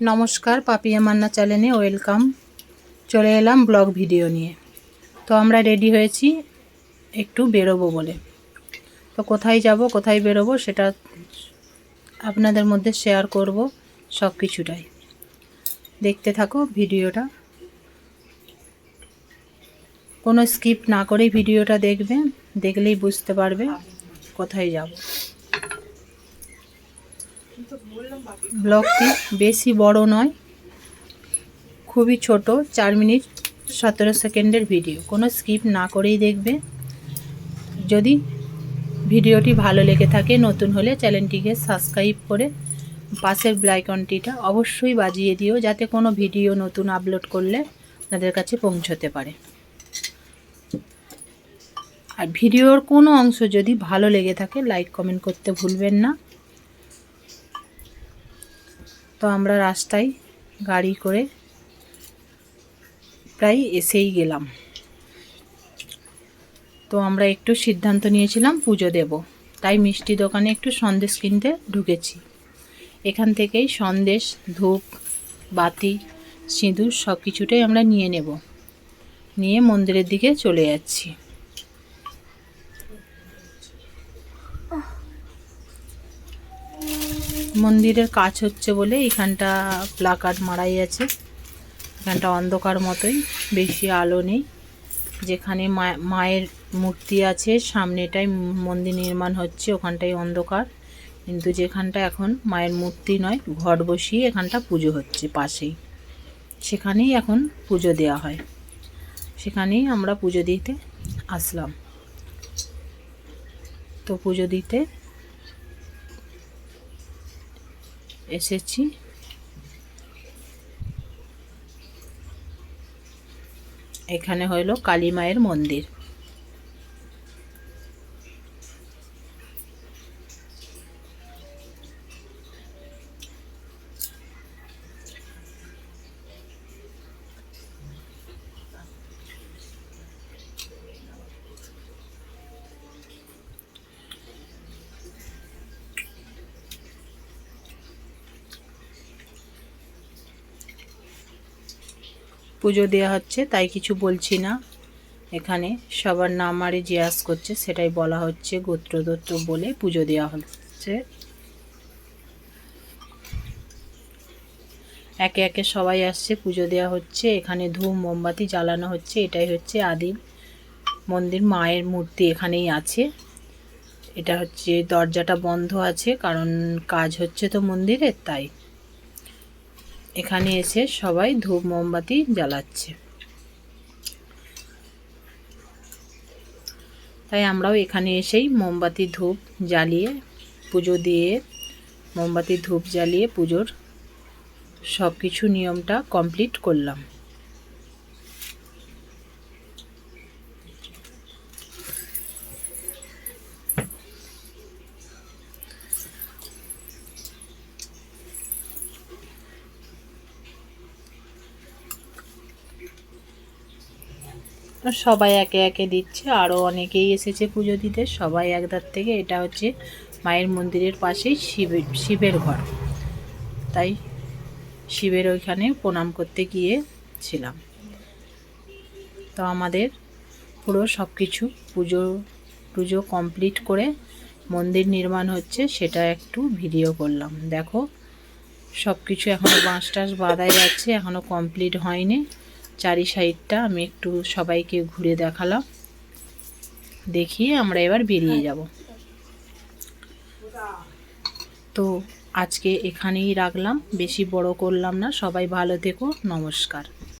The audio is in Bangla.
নমস্কার, পাপিয়া মান্না চ্যানেলে ওয়েলকাম। চলে এলাম ব্লগ ভিডিও নিয়ে। তো আমরা রেডি হয়েছি একটু বেরোবো বলে। তো কোথায় যাব, কোথায় বেরোবো সেটা আপনাদের মধ্যে শেয়ার করব সব কিছুটাই। দেখতে থাকো ভিডিওটা। কোনো স্কিপ না করেই ভিডিওটা দেখবে, দেখলেই বুঝতে পারবে কোথায় যাব। ব্লগটি বেশি বড় নয়, খুবই ছোট, চার মিনিট সতেরো সেকেন্ডের ভিডিও। কোনো স্কিপ না করেই দেখবে। যদি ভিডিওটি ভালো লেগে থাকে, নতুন হলে চ্যানেলটিকে সাবস্ক্রাইব করে পাশের ব্লাইকনটিটা অবশ্যই বাজিয়ে দিও, যাতে কোনো ভিডিও নতুন আপলোড করলে আপনাদের কাছে পৌঁছতে পারে। আর ভিডিওর কোনো অংশ যদি ভালো লেগে থাকে, লাইক, কমেন্ট করতে ভুলবেন না। তো আমরা রাস্তায় গাড়ি করে প্রায় এসেই গেলাম। তো আমরা একটু সিদ্ধান্ত নিয়েছিলাম পুজো দেব। তাই মিষ্টি দোকানে একটু সন্দেশ কিনতে ঢুকেছি। এখান থেকেই সন্দেশ, ধূপ, বাতি, সিঁদুর সব কিছুটাই আমরা নিয়ে নেব। নিয়ে মন্দিরের দিকে চলে যাচ্ছি। মন্দিরের কাজ হচ্ছে বলে এখানটা প্লাকার্ড মারাই আছে। এখানটা অন্ধকার মতোই, বেশি আলো নেই। যেখানে মায়ের মূর্তি আছে, সামনেটাই মন্দির নির্মাণ হচ্ছে, ওখানটাই অন্ধকার। কিন্তু যেখানটা এখন মায়ের মূর্তি নয় ঘট বসিয়ে এখানটা পুজো হচ্ছে পাশেই। সেখানেই এখন পুজো দেওয়া হয়। সেখানেই আমরা পুজো দিতে আসলাম। তো পুজো দিতে এসেছি। এখানে হইল কালী মায়ের মন্দির। পুজো দেওয়া হচ্ছে, তাই কিছু বলছি না। এখানে সবার নাম আরে জিজ্ঞাস করছে, সেটাই বলা হচ্ছে, গোত্রদত্ত বলে পুজো দেওয়া হচ্ছে। একে একে সবাই আসছে, পুজো দেওয়া হচ্ছে, এখানে ধূপ, মোমবাতি জ্বালানো হচ্ছে, এটাই হচ্ছে আদিম মন্দির, মায়ের মূর্তি এখানেই আছে। এটা হচ্ছে দরজাটা বন্ধ আছে, কারণ কাজ হচ্ছে তো মন্দিরের তাই এখানে এসে সবাই ধূপ মোমবাতি জ্বালাচ্ছে। তাই আমরাও এখানে এসেই মোমবাতি ধূপ জ্বালিয়ে পুজো দিয়ে, মোমবাতি ধূপ জ্বালিয়ে পুজোর সব কিছু নিয়মটা কমপ্লিট করলাম। সবাই একে একে দিচ্ছে। আরও অনেকেই এসেছে পুজো দিতে। সবাই একদার থেকে। এটা হচ্ছে মায়ের মন্দিরের পাশেই শিবের শিবের ঘর। তাই শিবের ওইখানে প্রণাম করতে গিয়েছিলাম। তো আমাদের পুরো সব কিছু পুজো পুজো কমপ্লিট করে মন্দির নির্মাণ হচ্ছে সেটা একটু ভিডিও করলাম। দেখো সব কিছু এখনও বাঁশ টাস বাঁধাই যাচ্ছে। এখনও কমপ্লিট হয়নি। চারি সাইডটা আমি একটু সবাইকে ঘুরে দেখালাম। দেখিয়ে আমরা এবার বেরিয়ে যাব। তো আজকে এখানেই রাখলাম, বেশি বড় করলাম না, সবাই ভালো থেকো, নমস্কার।